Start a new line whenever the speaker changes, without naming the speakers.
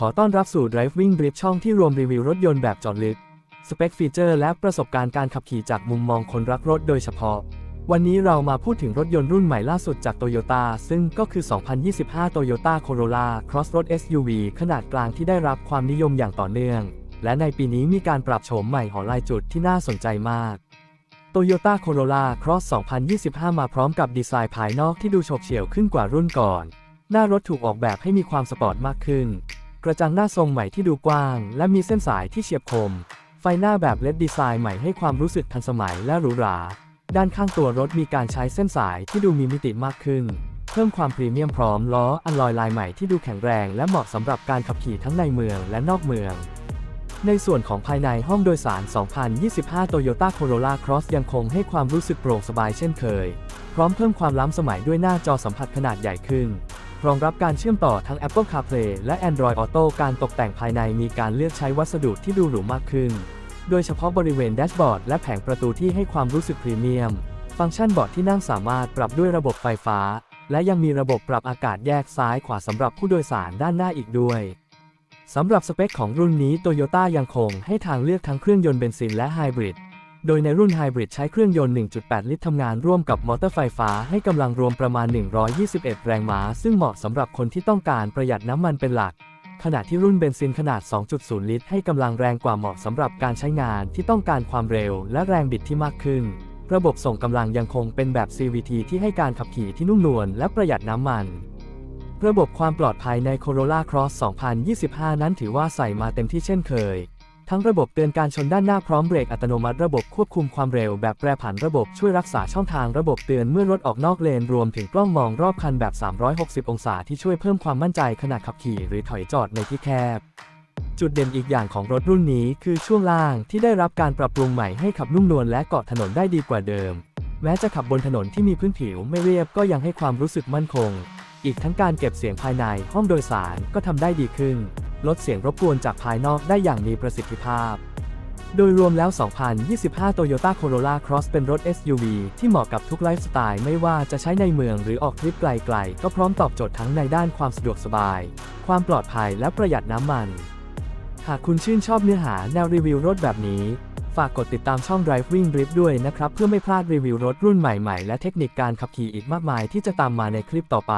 ขอต้อนรับสู่ Driving Drift ช่องที่รวมรีวิวรถยนต์แบบจอดลึก สเปคฟีเจอร์และประสบการณ์การขับขี่จากมุมมองคนรักรถโดยเฉพาะ วันนี้เรามาพูดถึงรถยนต์รุ่นใหม่ล่าสุดจาก Toyota ซึ่งก็คือ 2025 Toyota Corolla Cross รถ SUV ขนาดกลางที่ได้รับความนิยมอย่างต่อเนื่อง และในปีนี้มีการปรับโฉมใหม่ขอลายจุดที่น่าสนใจมาก Toyota Corolla Cross 2025 มาพร้อมกับดีไซน์ภายนอกที่ดูโฉบเฉี่ยวขึ้นกว่ารุ่นก่อน หน้ารถถูกออกแบบให้มีความสปอร์ตมากขึ้น กระจังหน้าทรงใหม่ที่ดูกว้าง และมีเส้นสายที่เฉียบคม ไฟหน้าแบบเลดดีไซน์ใหม่ให้ความรู้สึกทันสมัยและหรูหรา ด้านข้างตัวรถมีการใช้เส้นสายที่ดูมีมิติมากขึ้น เพิ่มความพรีเมียมพร้อมล้ออัลลอยลายใหม่ที่ดูแข็งแรงและเหมาะสำหรับการขับขี่ทั้งในเมืองและนอกเมืองในส่วนของภายในห้องโดยสาร 2025 Toyota Corolla Cross ยังคงให้ความรู้สึกโปร่งสบายเช่นเคย พร้อมเพิ่มความล้ำสมัยด้วยหน้าจอสัมผัสขนาดใหญ่ขึ้น รองรับการเชื่อมต่อทั้ง Apple CarPlay และ Android Auto การตกแต่งภายในมีการเลือกใช้วัสดุที่ดูหรูมากขึ้น โดยเฉพาะบริเวณแดชบอร์ดและแผงประตูที่ให้ความรู้สึกพรีเมียม ฟังก์ชันเบาะที่นั่งสามารถปรับด้วยระบบไฟฟ้า และยังมีระบบปรับอากาศแยกซ้ายขวาสำหรับผู้โดยสารด้านหน้าอีกด้วยสำหรับสเปคของรุ่นนี้ Toyota ยังคงให้ทางเลือกทั้งเครื่องยนต์เบนซินและไฮบริด โดยในรุ่นไฮบริดใช้เครื่องยนต์ 1.8 ลิตรทำงานร่วมกับมอเตอร์ไฟฟ้าให้กำลังรวมประมาณ 121 แรงม้า ซึ่งเหมาะสำหรับคนที่ต้องการประหยัดน้ำมันเป็นหลัก ขณะที่รุ่นเบนซินขนาด 2.0 ลิตรให้กำลังแรงกว่าเหมาะสำหรับการใช้งานที่ต้องการความเร็วและแรงบิดที่มากขึ้น ระบบส่งกำลังยังคงเป็นแบบ CVT ที่ให้การขับขี่ที่นุ่มนวลและประหยัดน้ำมันระบบความปลอดภัยใน Corolla Cross 2025 นั้นถือว่าใส่มาเต็มที่เช่นเคย ทั้งระบบเตือนการชนด้านหน้าพร้อมเบรกอัตโนมัติระบบควบคุมความเร็วแบบแปรผันระบบช่วยรักษาช่องทางระบบเตือนเมื่อรถออกนอกเลนรวมถึงกล้องมองรอบคันแบบ 360 องศาที่ช่วยเพิ่มความมั่นใจขณะขับขี่หรือถอยจอดในที่แคบ จุดเด่นอีกอย่างของรถรุ่นนี้คือช่วงล่างที่ได้รับการปรับปรุงใหม่ให้ขับนุ่มนวลและเกาะถนนได้ดีกว่าเดิม แม้จะขับบนถนนที่มีพื้นผิวไม่เรียบก็ยังให้ความรู้สึกมั่นคง อีกทั้งการเก็บเสียงภายในห้องโดยสารก็ทำได้ดีขึ้น ลดเสียงรบกวนจากภายนอกได้อย่างมีประสิทธิภาพ โดยรวมแล้ว 2025 Toyota Corolla Cross เป็นรถ SUV ที่เหมาะกับทุกไลฟ์สไตล์ไม่ว่าจะใช้ในเมืองหรือออกทริปไกลๆ ก็พร้อมตอบโจทย์ทั้งในด้านความสะดวกสบาย ความปลอดภัยและประหยัดน้ำมัน หากคุณชื่นชอบเนื้อหาแนวรีวิวรถแบบนี้ ฝากกดติดตามช่อง Driving Drift ด้วยนะครับ เพื่อไม่พลาดรีวิวรถรุ่นใหม่ๆ และเทคนิคการขับขี่อีกมากมายที่จะตามมาในคลิปต่อไป